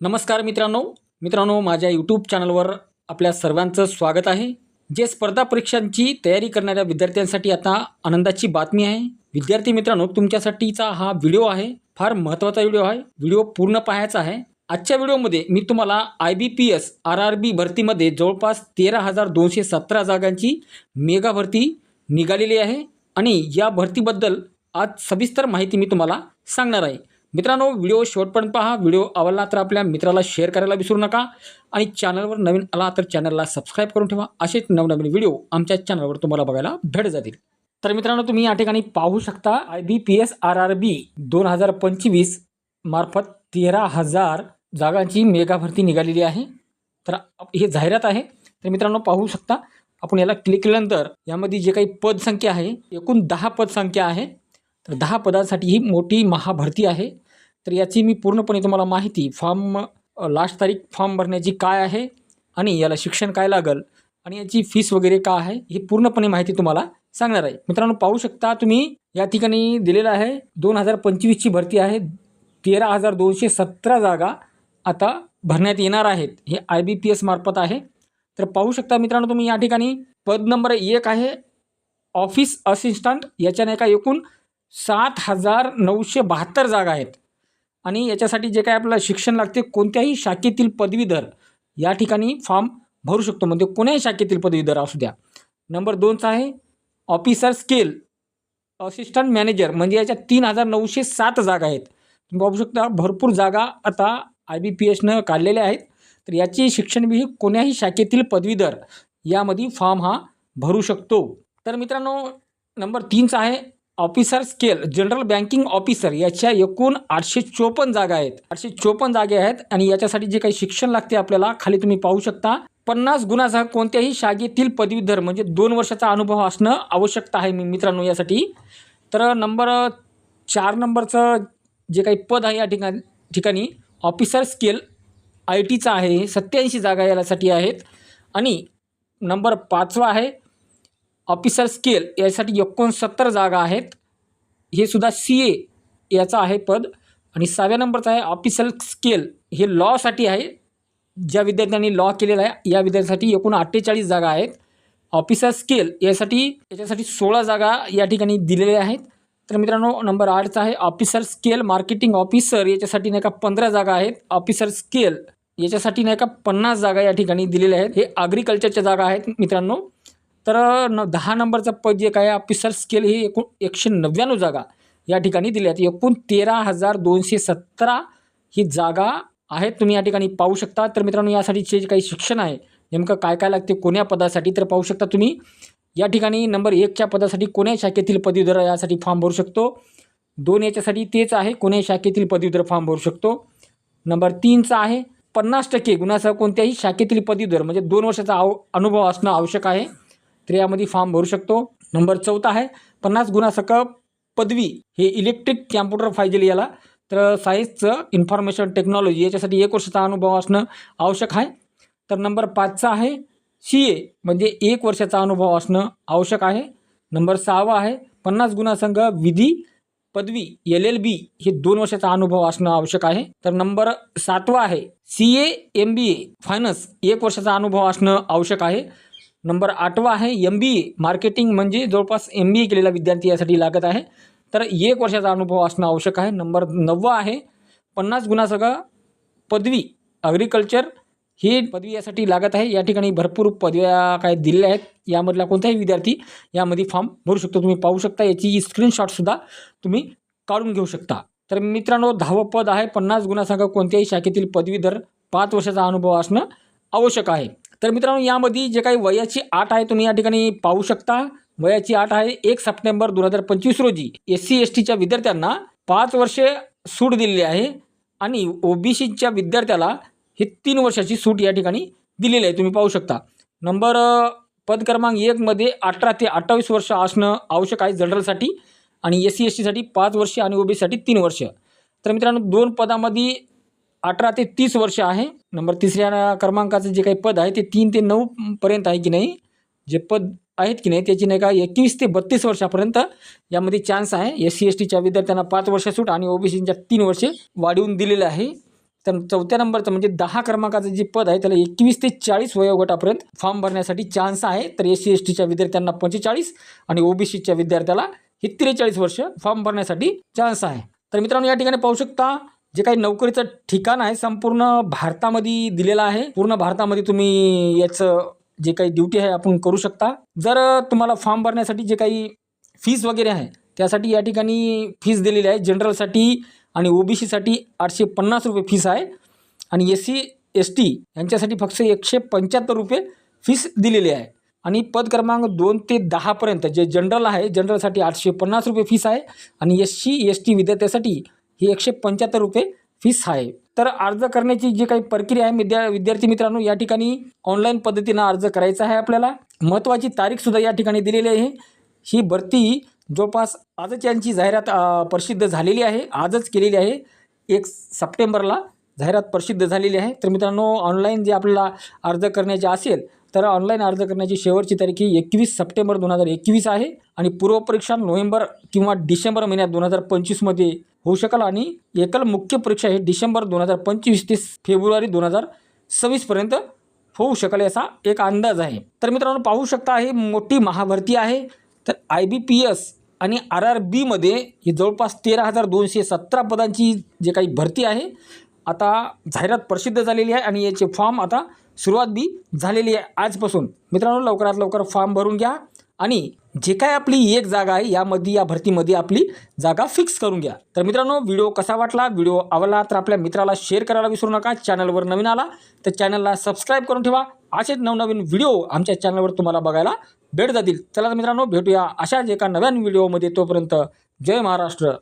नमस्कार मित्रांनो. मित्रांनो माझ्या यूट्यूब चॅनलवर आपल्या सर्वांचं स्वागत आहे. जे स्पर्धा परीक्षांची तयारी करणाऱ्या विद्यार्थ्यांसाठी आता आनंदाची बातमी आहे. विद्यार्थी मित्रांनो तुमच्यासाठीचा हा व्हिडिओ आहे. फार महत्त्वाचा व्हिडिओ आहे. व्हिडिओ पूर्ण पाहायचा आहे. आजच्या व्हिडिओमध्ये मी तुम्हाला I B P S R R B भरतीमध्ये जवळपास तेरा हजार दोनशे सतरा जागांची मेगा भरती निघालेली आहे. आणि या भरतीबद्दल आज सविस्तर माहिती मी तुम्हाला सांगणार आहे. मित्रांनो व्हिडिओ शेवटपर्यंत पहा. व्हिडिओ आवडला तर आपल्या मित्राला शेअर करायला विसरू नका. आणि चॅनलवर नवीन आला तर चॅनलला सबस्क्राईब करून ठेवा. असेच नवनवीन व्हिडिओ आमच्या चॅनलवर तुम्हाला बघायला भेट जातील. तर मित्रांनो तुम्ही या ठिकाणी पाहू शकता I B P S R R B दोन हजार पंचवीस मार्फत तेरा हजार जागांची मेगा भरती निघालेली आहे. तर हे जाहिरात आहे. तर मित्रांनो पाहू शकता. आपण याला क्लिक केल्यानंतर यामध्ये जे काही पदसंख्या आहे एकूण दहा पदसंख्या आहे. तर दहा पदांसाठी ही मोठी महाभरती आहे. तर याची मी पूर्णपणे तुम्हाला माहिती फॉर्म लास्ट तारीख फॉर्म भरण्याची काय आहे आणि याला शिक्षण काय लागल आणि याची फीस वगैरे काय आहे ही पूर्णपणे माहिती तुम्हाला सांगणार आहे. मित्रांनो पाहू शकता तुम्ही या ठिकाणी दिलेलं आहे दोन हजार पंचवीसची भरती आहे. तेरा हजार दोनशे सतरा जागा आता भरण्यात येणार आहेत. हे आय बी पी एस मार्फत आहे. तर पाहू शकता मित्रांनो तुम्ही या ठिकाणी पद नंबर एक आहे ऑफिस असिस्टंट याच्याने का एकूण सात हजार नऊशे बहात्तर जागा आहेत. आणि याच्यासाठी जे काय आपल्याला शिक्षण लागते कोणत्याही शाखेतील पदवीधर या ठिकाणी फॉर्म भरू शकतो. म्हणजे कोण्याही शाखेतील पदवीधर असू द्या. नंबर दोनचा आहे ऑफिसर स्केल असिस्टंट मॅनेजर म्हणजे याच्या तीन हजार नऊशे सात जागा आहेत. तुम्ही पाहू शकता भरपूर जागा आता आय बी पी एसनं काढलेल्या आहेत. तर याची शिक्षण ही कोण्याही शाखेतील पदवीधर यामध्ये फॉर्म हा भरू शकतो. तर मित्रांनो नंबर तीनचा आहे officer scale general banking officer याच्या एकूण आठशे चोपन्न जागा आहेत. आठशे चोपन्न जागे आहेत आणि याच्यासाठी जे काही शिक्षण लागते आपल्याला खाली तुम्ही पाहू शकता. पन्नास गुणासह कोणत्याही शाखेतील पदवीधर म्हणजे दोन वर्षाचा अनुभव असणं आवश्यकता आहे मी मित्रांनो यासाठी. तर नंबर चार नंबरचं जे काही पद आहे या ठिकाणी ठिकाणी ऑफिसर स्केल आय टीचा आहे सत्याऐंशी जागा यासाठी आहेत. आणि नंबर पाचवा आहे ऑफिसर स्केल यासाठी एकोणसत्तर जागा आहेत. हे सुद्धा सी ए याचं आहे पद. आणि सहाव्या नंबरचं आहे ऑफिसर स्केल. हे लॉसाठी आहे. ज्या विद्यार्थ्यांनी लॉ केलेला आहे या विद्यार्थ्यांसाठी एकूण अठ्ठेचाळीस जागा आहेत. ऑफिसर स्केल यासाठी याच्यासाठी सोळा जागा या ठिकाणी दिलेल्या आहेत. तर मित्रांनो नंबर आठचा आहे ऑफिसर स्केल मार्केटिंग ऑफिसर. याच्यासाठी नाही का पंधरा जागा आहेत. ऑफिसर स्केल याच्यासाठी नाही का पन्नास जागा या ठिकाणी दिलेल्या आहेत. हे ॲग्रिकल्चरच्या जागा आहेत मित्रांनो. तर न दहा नंबरचं पद जे काय ऑफिसर स्केल हे एकूण एकशे नव्याण्णव जागा या ठिकाणी दिल्या आहेत एकूण तेरा हजार दोनशे सतरा ही जागा आहेत. तुम्ही या ठिकाणी पाहू शकता. तर मित्रांनो यासाठीचे जे काही शिक्षण आहे नेमकं काय काय लागते कोण्या पदासाठी तर पाहू शकता तुम्ही. या ठिकाणी नंबर एकच्या पदासाठी कोण्या शाखेतील पदवीधर यासाठी फॉर्म भरू शकतो? दोन याच्यासाठी तेच आहे कोण्या शाखेतील पदवीधर फॉर्म भरू शकतो? नंबर तीनचा आहे पन्नास टक्के गुणासह कोणत्याही शाखेतील पदवीधर म्हणजे दोन वर्षाचा आव अनुभव असणं आवश्यक आहे. तर यामध्ये फॉर्म भरू शकतो. नंबर चौथा आहे पन्नास गुणासह पदवी हे इलेक्ट्रिक कॅम्प्युटर फायजेल याला. तर सायन्सचं इन्फॉर्मेशन टेक्नॉलॉजी याच्यासाठी एक वर्षाचा अनुभव असणं आवश्यक आहे. तर नंबर पाचचा आहे सी ए म्हणजे एक वर्षाचा अनुभव असणं आवश्यक आहे. नंबर सहावा आहे पन्नास गुणासंघ विधी पदवी एल एल बी हे दोन वर्षाचा अनुभव असणं आवश्यक आहे. तर नंबर सातवा आहे C A M B A finance एक वर्षाचा अनुभव असणं आवश्यक आहे. नंबर आठवा आहे एम बी ए मार्केटिंग म्हणजे जवळपास एम बी ए केलेला विद्यार्थी यासाठी लागत आहे. तर एक वर्षाचा अनुभव असणं आवश्यक आहे. नंबर नववा आहे पन्नास गुणासह पदवी ॲग्रिकल्चर ही पदवी यासाठी लागत आहे. या ठिकाणी भरपूर पदव्या काय दिलेल्या आहेत. यामधला कोणताही विद्यार्थी यामध्ये फॉर्म भरू शकतो. तुम्ही पाहू शकता याची स्क्रीनशॉटसुद्धा तुम्ही काढून घेऊ शकता. तर मित्रांनो दहावं पद आहे. पन्नास गुणासंघ कोणत्याही शाखेतील पदवीधर पाच वर्षाचा अनुभव असणं आवश्यक आहे. तर मित्रांनो यामध्ये जे काही वयाची आठ आहे तुम्ही या ठिकाणी पाहू शकता. वयाची आठ आहे एक सप्टेंबर दोन हजार पंचवीस रोजी एस सी एस टीच्या विद्यार्थ्यांना पाच वर्षे सूट दिलेली आहे आणि ओबीसीच्या विद्यार्थ्याला हे तीन वर्षाची सूट या ठिकाणी दिलेली आहे. तुम्ही पाहू शकता. नंबर पद क्रमांक एकमध्ये अठरा ते अठ्ठावीस वर्ष असणं आवश्यक आहे जनरलसाठी आणि एस सी एस टीसाठी पाच वर्षे आणि ओबीसीसाठी तीन वर्ष. तर मित्रांनो दोन पदामध्ये अठरा ते तीस वर्ष आहे. नंबर तिसऱ्या क्रमांकाचं जे काही पद आहे ते तीन ते नऊ पर्यंत आहे की नाही? जे पद आहेत की नाही त्याची नाही का एकवीस ते बत्तीस वर्षापर्यंत यामध्ये चान्स आहे. एस सी एस टीच्या विद्यार्थ्यांना पाच वर्ष सूट आणि ओबीसीच्या तीन वर्षे वाढवून दिलेलं आहे. तर चौथ्या नंबरचं म्हणजे दहा क्रमांकाचं जे पद आहे त्याला एकवीस ते चाळीस वयोगटापर्यंत फॉर्म भरण्यासाठी चान्स आहे. तर एस सी एस टीच्या विद्यार्थ्यांना पंचेचाळीस आणि ओबीसीच्या विद्यार्थ्याला हे त्रेचाळीस वर्ष फॉर्म भरण्यासाठी चान्स आहे. तर मित्रांनो या ठिकाणी पाहू शकता जे काही नोकरीचं ठिकाण आहे संपूर्ण भारतामध्ये दिलेलं आहे. पूर्ण भारतामध्ये तुम्ही याचं जे काही ड्युटी आहे आपण करू शकता. जर तुम्हाला फॉर्म भरण्यासाठी जे काही फीस वगैरे आहे त्यासाठी या ठिकाणी फीस दिलेली आहे. जनरलसाठी आणि ओबीसीसाठी आठशे पन्नास रुपये फीस आहे. आणि एस सी एस टी यांच्यासाठी फक्त एकशे पंच्याहत्तर रुपये फीस दिलेली आहे. आणि पद क्रमांक दोन ते दहापर्यंत जे जनरल आहे जनरलसाठी आठशे पन्नास रुपये फीस आहे. आणि एस सी एस टी विद्यार्थ्यासाठी ही एकशे पंच्याहत्तर रुपये फीस आहे. तर अर्ज करण्याची जी काही प्रक्रिया आहे विद्या विद्यार्थी मित्रांनो या ठिकाणी ऑनलाईन पद्धतीनं अर्ज करायचा आहे आपल्याला. महत्त्वाची तारीखसुद्धा या ठिकाणी दिलेली आहे. ही भरती जवळपास आजच यांची जाहिरात प्रसिद्ध झालेली आहे. आजच केलेली आहे. एक सप्टेंबरला जाहिरात प्रसिद्ध झालेली आहे. तर मित्रांनो ऑनलाईन जे आपल्याला अर्ज करण्याचे असेल तर ऑनलाईन अर्ज करण्याची शेवटची तारीख ही एकवीस सप्टेंबर दोन हजार एकवीस आहे. आणि पूर्वपरीक्षा नोव्हेंबर किंवा डिसेंबर महिन्यात दोन हजार पंचवीसमध्ये होऊ शकेल आणि एकल मुख्य परीक्षा ही डिसेंबर दोन हजार पंचवीस ते फेब्रुवारी दोन हजार सव्वीसपर्यंत होऊ शकेल याचा एक अंदाज आहे. तर मित्रांनो पाहू शकता ही मोठी महाभरती आहे. तर आय बी पी एस आणि आर आर बीमध्ये ही जवळपास तेरा हजार दोनशे सतरा पदांची जे काही भरती आहे आता जाहिरात प्रसिद्ध झालेली आहे आणि याचे फॉर्म आता सुरुवात बी झालेली आहे आजपासून. मित्रांनो लवकरात लवकर फॉर्म भरून घ्या. आणि जे काय आपली एक जागा आहे यामध्ये या भरतीमध्ये आपली जागा फिक्स करून घ्या. तर मित्रांनो व्हिडिओ कसा वाटला? व्हिडिओ आवडला तर आपल्या मित्राला शेअर करायला विसरू नका. चॅनलवर नवीन आला तर चॅनलला सबस्क्राईब करून ठेवा. असेच नवनवीन व्हिडिओ आमच्या चॅनलवर तुम्हाला बघायला भेट जातील. चला तर मित्रांनो भेटूया अशाच एका नव्यान व्हिडिओमध्ये. तोपर्यंत जय महाराष्ट्र.